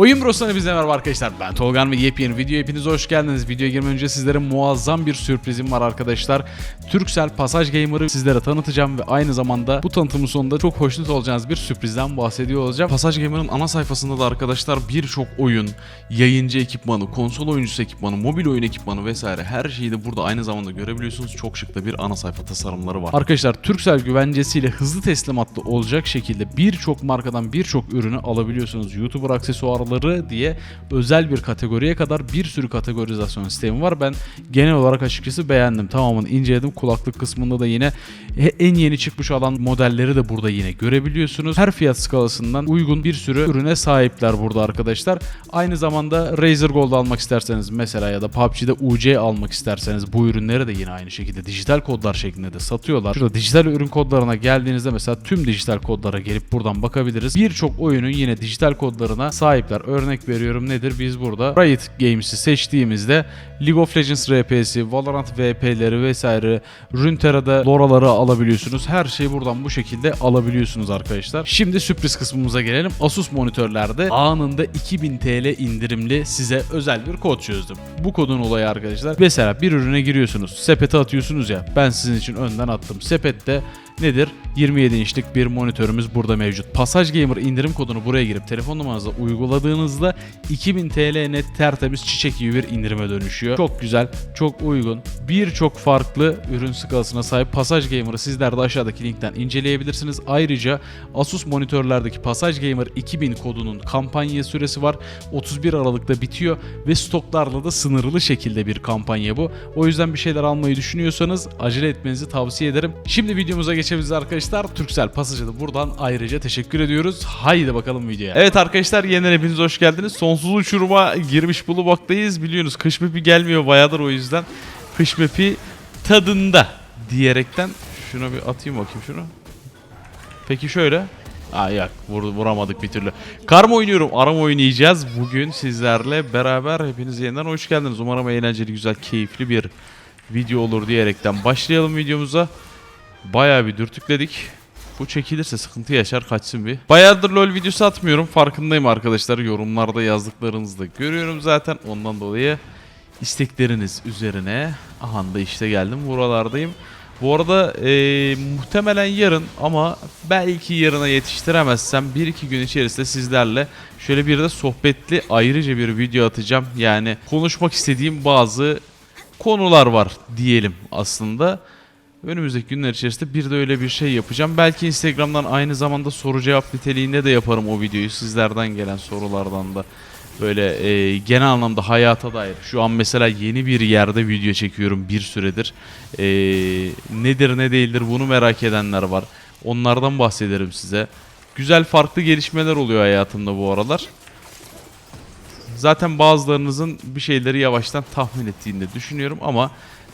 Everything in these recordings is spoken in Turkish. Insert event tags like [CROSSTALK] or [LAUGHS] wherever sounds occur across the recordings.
Oyun Bros'tan hepinize merhaba arkadaşlar. Ben Tolgan ve yepyeni video hepiniz hoş geldiniz. Videoya girmeden önce sizlere muazzam bir sürprizim var arkadaşlar. Turkcell Passage Gamer'ı sizlere tanıtacağım ve aynı zamanda bu tanıtımın sonunda çok hoşnut olacağınız bir sürprizden bahsediyor olacağım. Passage Gamer'ın ana sayfasında da arkadaşlar birçok oyun, yayıncı ekipmanı, konsol oyuncusu ekipmanı, mobil oyun ekipmanı vesaire her şeyi de burada aynı zamanda görebiliyorsunuz. Çok şık da bir ana sayfa tasarımları var. Arkadaşlar Turkcell güvencesiyle hızlı teslimatlı olacak şekilde birçok markadan birçok ürünü alabiliyorsunuz. YouTuber aksesuarları diye özel bir kategoriye kadar bir sürü kategorizasyon sistemi var. Ben genel olarak açıkçası beğendim. Tamamını inceledim. Kulaklık kısmında da yine en yeni çıkmış olan modelleri de burada yine görebiliyorsunuz. Her fiyat skalasından uygun bir sürü ürüne sahipler burada arkadaşlar. Aynı zamanda Razer Gold almak isterseniz mesela ya da PUBG'de UC almak isterseniz bu ürünleri de yine aynı şekilde dijital kodlar şeklinde de satıyorlar. Şurada dijital ürün kodlarına geldiğinizde mesela tüm dijital kodlara gelip buradan bakabiliriz. Birçok oyunun yine dijital kodlarına sahipler. Örnek veriyorum nedir? Biz burada Riot Games'i seçtiğimizde League of Legends RP'si, Valorant VP'leri vesaire, Runeterra'da loraları alabiliyorsunuz. Her şeyi buradan bu şekilde alabiliyorsunuz arkadaşlar. Şimdi sürpriz kısmımıza gelelim. Asus monitörlerde anında 2000 TL indirimli size özel bir kod çözdüm. Bu kodun olayı arkadaşlar. Mesela bir ürüne giriyorsunuz. Sepete atıyorsunuz ya. Ben sizin için önden attım. Sepette nedir? 27 inçlik bir monitörümüz burada mevcut. Passage Gamer indirim kodunu buraya girip telefon numaranıza uyguladığınızda 2000 TL net tertemiz çiçek gibi bir indirime dönüşüyor. Çok güzel, çok uygun. Birçok farklı ürün skalasına sahip Passage Gamer'ı sizler de aşağıdaki linkten inceleyebilirsiniz. Ayrıca Asus monitörlerdeki Passage Gamer 2000 kodunun kampanya süresi var. 31 Aralık'ta bitiyor ve stoklarla da sınırlı şekilde bir kampanya bu. O yüzden bir şeyler almayı düşünüyorsanız acele etmenizi tavsiye ederim. Şimdi videomuza geçebiliriz arkadaşlar. Turkcell Passage'a da buradan ayrıca teşekkür ediyoruz. Haydi bakalım videoya. Evet arkadaşlar yeniden hepiniz hoş geldiniz. Sonsuz uçuruma girmiş bulunmaktayız. Biliyorsunuz kış mapi gelmiyor bayağıdır o yüzden. Kış mapi tadında diyerekten şuna bir atayım bakayım şunu. Peki şöyle. Aa yok vur, vuramadık bir türlü. Karma oynuyorum. Aram oynayacağız. Bugün sizlerle beraber hepiniz yeniden hoş geldiniz. Umarım eğlenceli, güzel, keyifli bir video olur diyerekten başlayalım videomuza. Bayağı bir dürtükledik. Bu çekilirse sıkıntı yaşar kaçsın bir. Bayağıdır LoL videosu atmıyorum. Farkındayım arkadaşlar. Yorumlarda yazdıklarınızı da görüyorum zaten. Ondan dolayı istekleriniz üzerine. Aha da işte geldim. Buralardayım. Bu arada eee, muhtemelen yarın ama belki yarına yetiştiremezsem 1-2 gün içerisinde sizlerle şöyle bir de sohbetli ayrıca bir video atacağım. Yani konuşmak istediğim bazı konular var diyelim aslında. Önümüzdeki günler içerisinde bir de öyle bir şey yapacağım. Belki Instagram'dan aynı zamanda soru cevap niteliğinde de yaparım o videoyu. Sizlerden gelen sorulardan da böyle e, genel anlamda hayata dair. Şu an mesela yeni bir yerde video çekiyorum bir süredir. E, nedir ne değildir bunu merak edenler var. Onlardan bahsederim size. Güzel farklı gelişmeler oluyor hayatımda bu aralar. Zaten bazılarınızın bir şeyleri yavaştan tahmin ettiğini de düşünüyorum ama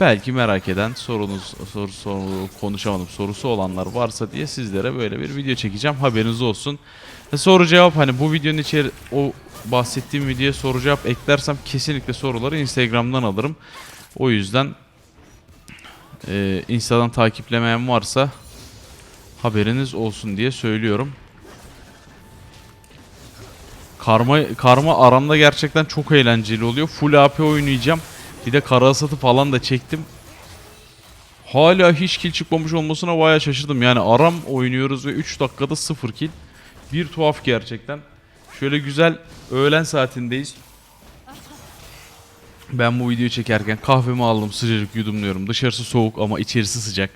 belki merak eden sorunuz soru, soru konuşamadım sorusu olanlar varsa diye sizlere böyle bir video çekeceğim haberiniz olsun. E, Soru cevap hani bu videonun içeri o bahsettiğim videoya soru cevap eklersem kesinlikle soruları Instagram'dan alırım. O yüzden e, Insta'dan takiplemeyen varsa haberiniz olsun diye söylüyorum. Karma karma aramda gerçekten çok eğlenceli oluyor. Full AP oynayacağım. Bir de kara hasatı falan da çektim. Hala hiç kill çıkmamış olmasına bayağı şaşırdım. Yani aram oynuyoruz ve 3 dakikada 0 kill. Bir tuhaf gerçekten. Şöyle güzel öğlen saatindeyiz. Ben bu videoyu çekerken kahvemi aldım sıcacık yudumluyorum. Dışarısı soğuk ama içerisi sıcak.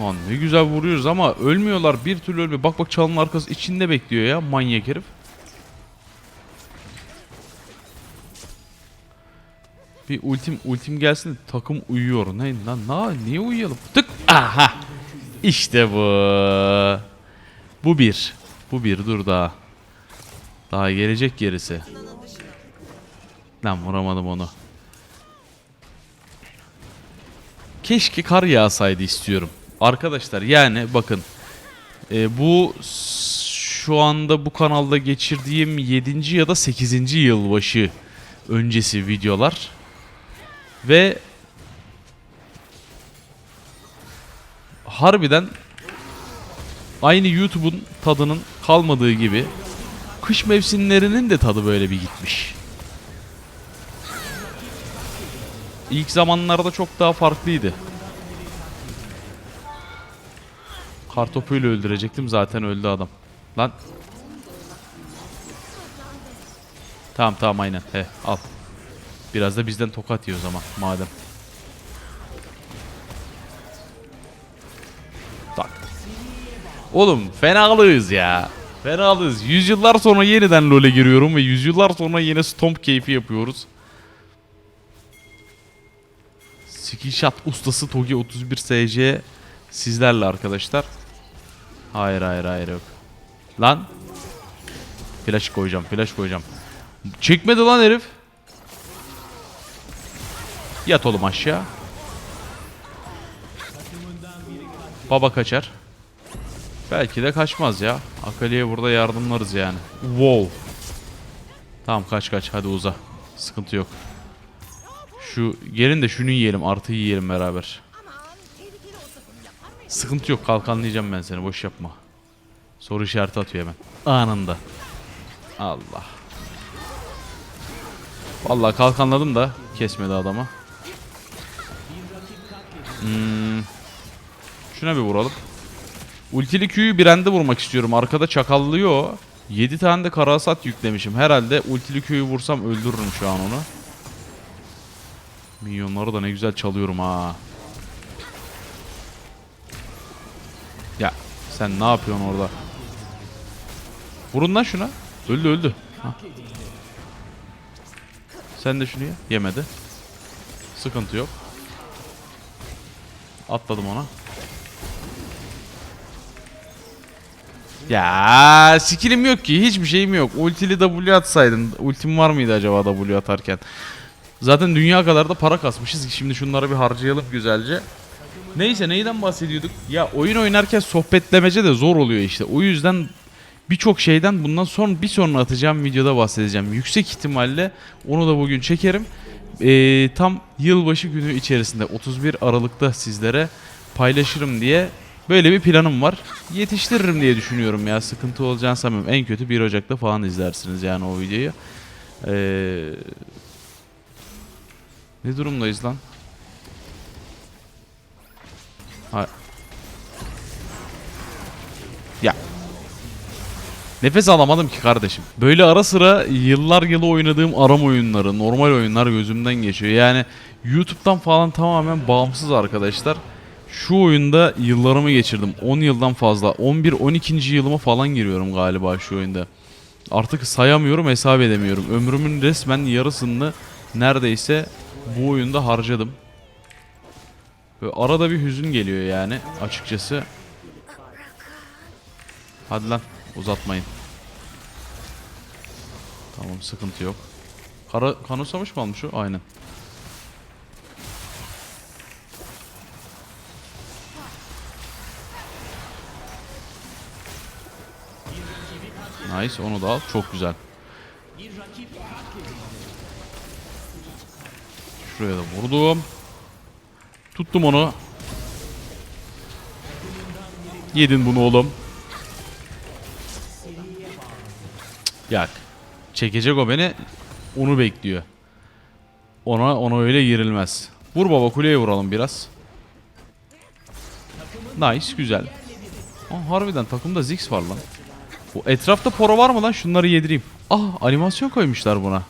Lan ne güzel vuruyoruz ama ölmüyorlar bir türlü ölmüyor. Bak bak çalının arkası içinde bekliyor ya manyak herif. Bir ultim ultim gelsin takım uyuyor. Ne lan na niye uyuyalım? Tık. Aha. İşte bu. Bu bir. Bu bir dur daha. Daha gelecek gerisi. Lan vuramadım onu. Keşke kar yağsaydı istiyorum. Arkadaşlar yani bakın. e, bu şu anda bu kanalda geçirdiğim 7. ya da 8. yılbaşı öncesi videolar. Ve harbiden aynı YouTube'un tadının kalmadığı gibi kış mevsimlerinin de tadı böyle bir gitmiş. İlk zamanlarda çok daha farklıydı. Kartopuyla öldürecektim zaten öldü adam. Lan. Tamam tamam aynen. He al. Biraz da bizden tokat yiyor o zaman madem. Tak. Oğlum fenalıyız ya. Fenalıyız. Yüzyıllar sonra yeniden LoL'e giriyorum ve yüzyıllar sonra yine stomp keyfi yapıyoruz. Skillshot ustası Togi 31 SC sizlerle arkadaşlar. Hayır hayır hayır yok. Lan. Flash koyacağım flash koyacağım. Çekmedi lan herif. Yat oğlum aşağı. Baba kaçar. Belki de kaçmaz ya. Akali'ye burada yardımlarız yani. Wow. Tamam kaç kaç hadi uza. Sıkıntı yok. Şu gelin de şunu yiyelim artı yiyelim beraber. Sıkıntı yok kalkanlayacağım ben seni boş yapma. Soru işareti atıyor hemen. Anında. Allah. Vallahi kalkanladım da kesmedi adama. Hmm. Şuna bir vuralım. Ultili Q'yu bir ende vurmak istiyorum. Arkada çakallıyor. 7 tane de karasat yüklemişim. Herhalde ultili Q'yu vursam öldürürüm şu an onu. Milyonları da ne güzel çalıyorum ha. Ya sen ne yapıyorsun orada? Vurun lan şuna. Öldü öldü. Ha. Sen de şunu ye. Yemedi. Sıkıntı yok. Atladım ona. Ya skillim yok ki. Hiçbir şeyim yok. Ultili W atsaydın. Ultim var mıydı acaba W atarken? Zaten dünya kadar da para kasmışız. Şimdi şunları bir harcayalım güzelce. Neyse neyden bahsediyorduk? Ya oyun oynarken sohbetlemece de zor oluyor işte. O yüzden birçok şeyden bundan sonra bir sonra atacağım videoda bahsedeceğim. Yüksek ihtimalle onu da bugün çekerim. Ee, tam yılbaşı günü içerisinde 31 Aralık'ta sizlere paylaşırım diye böyle bir planım var. Yetiştiririm diye düşünüyorum ya. Sıkıntı olacağını sanmıyorum. En kötü 1 Ocak'ta falan izlersiniz yani o videoyu. Ee, ne durumdayız lan? Ya. Nefes alamadım ki kardeşim. Böyle ara sıra yıllar yılı oynadığım aram oyunları, normal oyunlar gözümden geçiyor. Yani YouTube'dan falan tamamen bağımsız arkadaşlar. Şu oyunda yıllarımı geçirdim. 10 yıldan fazla. 11-12. yılıma falan giriyorum galiba şu oyunda. Artık sayamıyorum, hesap edemiyorum. Ömrümün resmen yarısını neredeyse bu oyunda harcadım. Böyle arada bir hüzün geliyor yani açıkçası. Hadi lan uzatmayın. Tamam sıkıntı yok. Kara, kanısamış mı almış o? Aynen. Nice onu da al. Çok güzel. Şuraya da vurdum. Tuttum onu. Yedin bunu oğlum. Yak. Çekecek o beni. Onu bekliyor. Ona ona öyle girilmez. Vur baba kuleye vuralım biraz. Nice güzel. Aa, harbiden takımda Ziggs var lan. Bu etrafta poro var mı lan? Şunları yedireyim. Ah animasyon koymuşlar buna.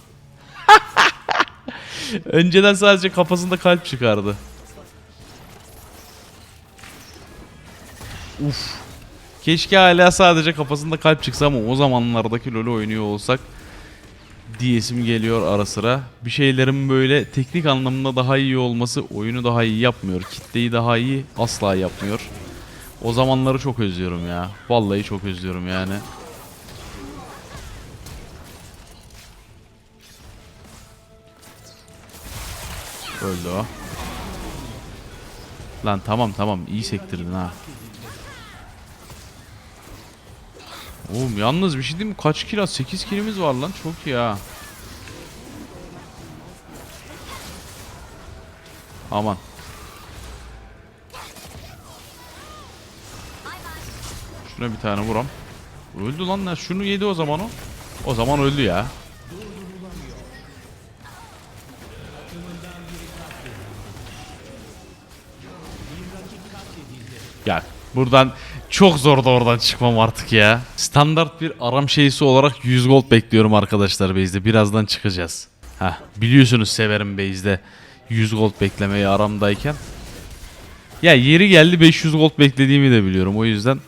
[LAUGHS] Önceden sadece kafasında kalp çıkardı. Uf. Keşke hala sadece kafasında kalp çıksa ama o zamanlardaki LoL oynuyor olsak diyesim geliyor ara sıra. Bir şeylerin böyle teknik anlamda daha iyi olması oyunu daha iyi yapmıyor. Kitleyi daha iyi asla yapmıyor. O zamanları çok özlüyorum ya. Vallahi çok özlüyorum yani. Öldü o. Lan tamam tamam iyi sektirdin ha. Oğlum yalnız bir şey diyeyim mi? Kaç kilo? 8 kilimiz var lan. Çok iyi ha. Aman. Şuna bir tane vuram. Öldü lan ne? Şunu yedi o zaman o. O zaman öldü ya. Ya buradan çok zor da oradan çıkmam artık ya. Standart bir aram şeysi olarak 100 gold bekliyorum arkadaşlar base'de. Birazdan çıkacağız. Heh, biliyorsunuz severim base'de 100 gold beklemeyi aramdayken. Ya yeri geldi 500 gold beklediğimi de biliyorum o yüzden.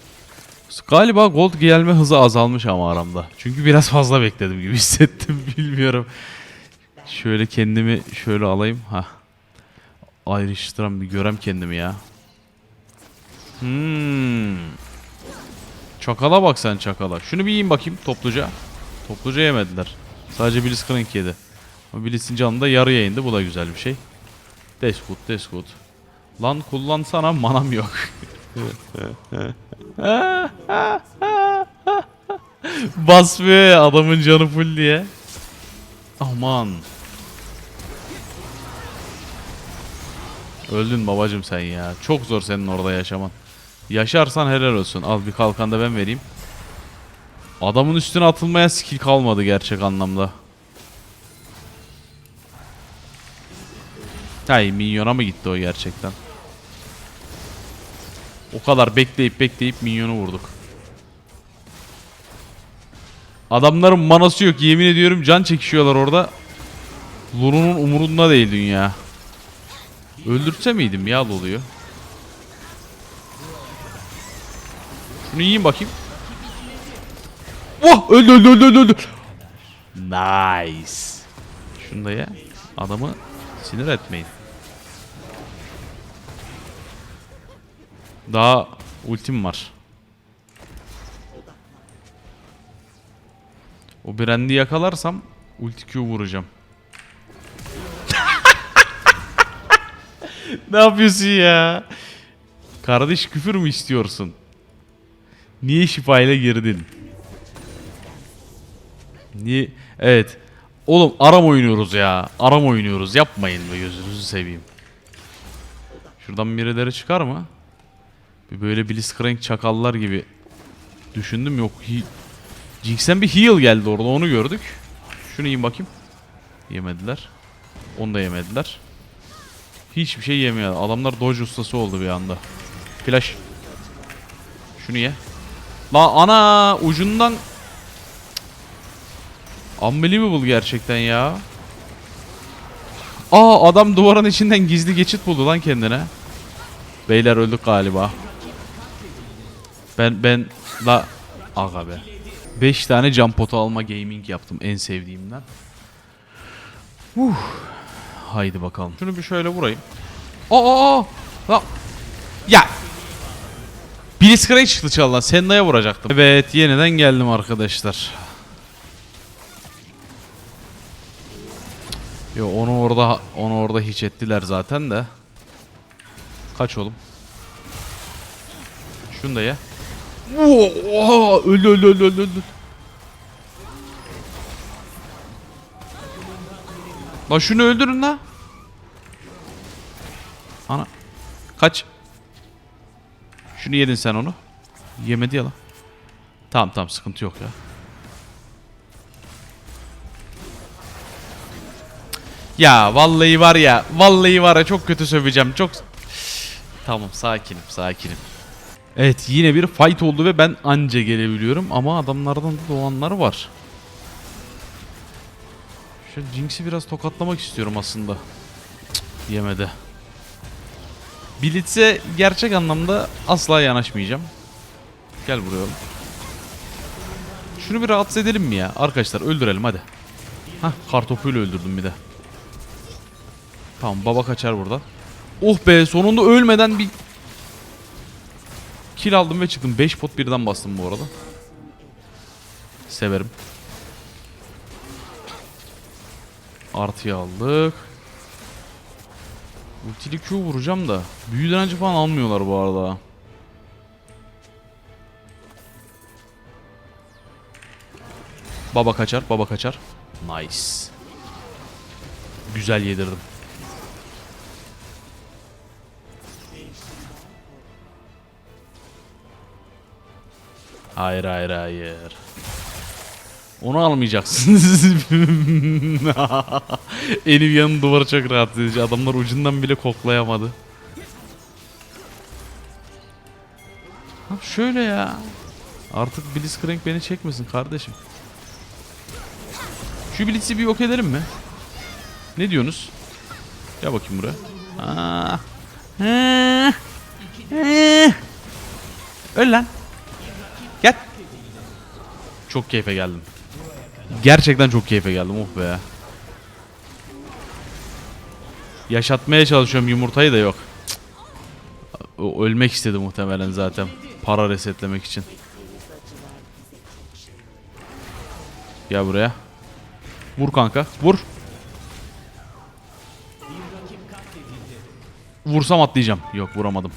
Galiba gold gelme hızı azalmış ama aramda. Çünkü biraz fazla bekledim gibi [LAUGHS] hissettim bilmiyorum. Şöyle kendimi şöyle alayım. ha. Ayrıştıran bir görem kendimi ya. Hmm. Çakala bak sen çakala. Şunu bir yiyin bakayım topluca. Topluca yemediler. Sadece Blitzcrank yedi. Ama Blitz'in canı da yarıya indi. Bu da güzel bir şey. That's good. Lan kullansana manam yok. [LAUGHS] Basmıyor ya adamın canı full diye. Aman. Öldün babacım sen ya. Çok zor senin orada yaşaman. Yaşarsan helal olsun. Al bir kalkan da ben vereyim. Adamın üstüne atılmaya skill kalmadı gerçek anlamda. Hay minyona mı gitti o gerçekten? O kadar bekleyip bekleyip minyonu vurduk. Adamların manası yok yemin ediyorum can çekişiyorlar orada. Lulu'nun umurunda değil dünya. Öldürtse miydim ya Lulu'yu? Şunu yiyeyim bakayım. Öldü öldü öldü öldü, öldü. Nice. Şunu da ye. Adamı sinir etmeyin. Daha ultim var. O Brand'i yakalarsam ulti Q vuracağım. [LAUGHS] ne yapıyorsun ya? Kardeş küfür mü istiyorsun? Niye şifayla girdin? Niye? Evet. Oğlum aram oynuyoruz ya. Aram oynuyoruz. Yapmayın be gözünüzü seveyim. Şuradan birileri çıkar mı? Bir böyle Blitzcrank çakallar gibi düşündüm yok. He bir heal geldi orada onu gördük. Şunu yiyin bakayım. Yemediler. Onu da yemediler. Hiçbir şey yemiyor. Adamlar dodge ustası oldu bir anda. Flash. Şunu ye. La ana ucundan Unbelievable gerçekten ya. Aa adam duvarın içinden gizli geçit buldu lan kendine. Beyler öldük galiba. Ben ben la aga be. 5 tane cam potu alma gaming yaptım en sevdiğimden. Uh. Haydi bakalım. Şunu bir şöyle vurayım. Aa! La. Ya. Blitzcrank çıktı çaldan. Senna'ya vuracaktım. Evet yeniden geldim arkadaşlar. Yo onu orada onu orada hiç ettiler zaten de. Kaç oğlum. Şunu da ye. Oha! Öldü öldü öldü öldü. Lan şunu öldürün la. Ana. Kaç. Şunu yedin sen onu. Yemedi ya lan. Tamam tamam sıkıntı yok ya. Ya vallahi var ya. Vallahi var ya çok kötü söveceğim. Çok Tamam sakinim sakinim. Evet yine bir fight oldu ve ben anca gelebiliyorum ama adamlardan da doğanlar var. Şu Jinx'i biraz tokatlamak istiyorum aslında. Cık, yemedi. Blitz'e gerçek anlamda asla yanaşmayacağım. Gel buraya oğlum. Şunu bir rahatsız edelim mi ya? Arkadaşlar öldürelim hadi. Hah kartopuyla öldürdüm bir de. Tamam baba kaçar buradan. Oh be sonunda ölmeden bir kill aldım ve çıktım. 5 pot birden bastım bu arada. Severim. Artıya aldık. Ultili Q vuracağım da. Büyü direnci falan almıyorlar bu arada. Baba kaçar, baba kaçar. Nice. Güzel yedirdim. Hayır hayır hayır. Onu almayacaksınız. [LAUGHS] [LAUGHS] Enivia'nın duvarı çok rahatsız edici. Adamlar ucundan bile koklayamadı. Ha şöyle ya. Artık Blitzcrank beni çekmesin kardeşim. Şu Blitz'i bir yok edelim mi? Ne diyorsunuz? Gel bakayım buraya. Aa. Ee. Ee. Öl lan. Gel. Çok keyfe geldim. Gerçekten çok keyfe geldim oh be. Yaşatmaya çalışıyorum yumurtayı da yok. Cık. O ölmek istedi muhtemelen zaten. Para resetlemek için. Gel buraya. Vur kanka. Vur. Vursam atlayacağım. Yok vuramadım.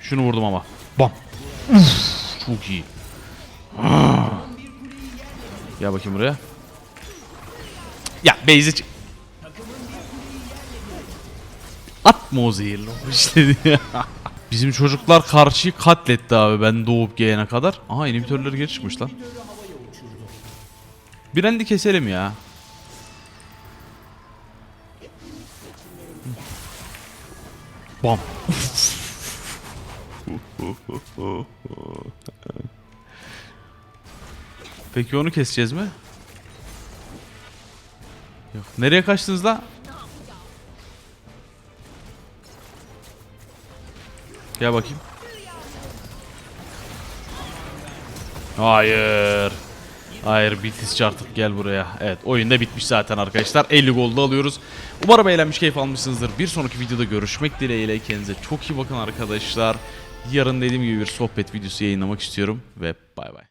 Şunu vurdum ama. Bam. Uf, çok iyi. Gel bakayım buraya. Ya base'e çık. Atma o zehirli [LAUGHS] o işte. Bizim çocuklar karşıyı katletti abi ben doğup gelene kadar. Aha inhibitörleri geri çıkmış lan. Bir andi keselim ya. Bam. Peki onu keseceğiz mi? Yok. Nereye kaçtınız la? Gel bakayım. Hayır. Hayır bitisçi artık gel buraya. Evet oyun da bitmiş zaten arkadaşlar. 50 gol da alıyoruz. Umarım eğlenmiş keyif almışsınızdır. Bir sonraki videoda görüşmek dileğiyle. Kendinize çok iyi bakın arkadaşlar. Yarın dediğim gibi bir sohbet videosu yayınlamak istiyorum. Ve bay bay.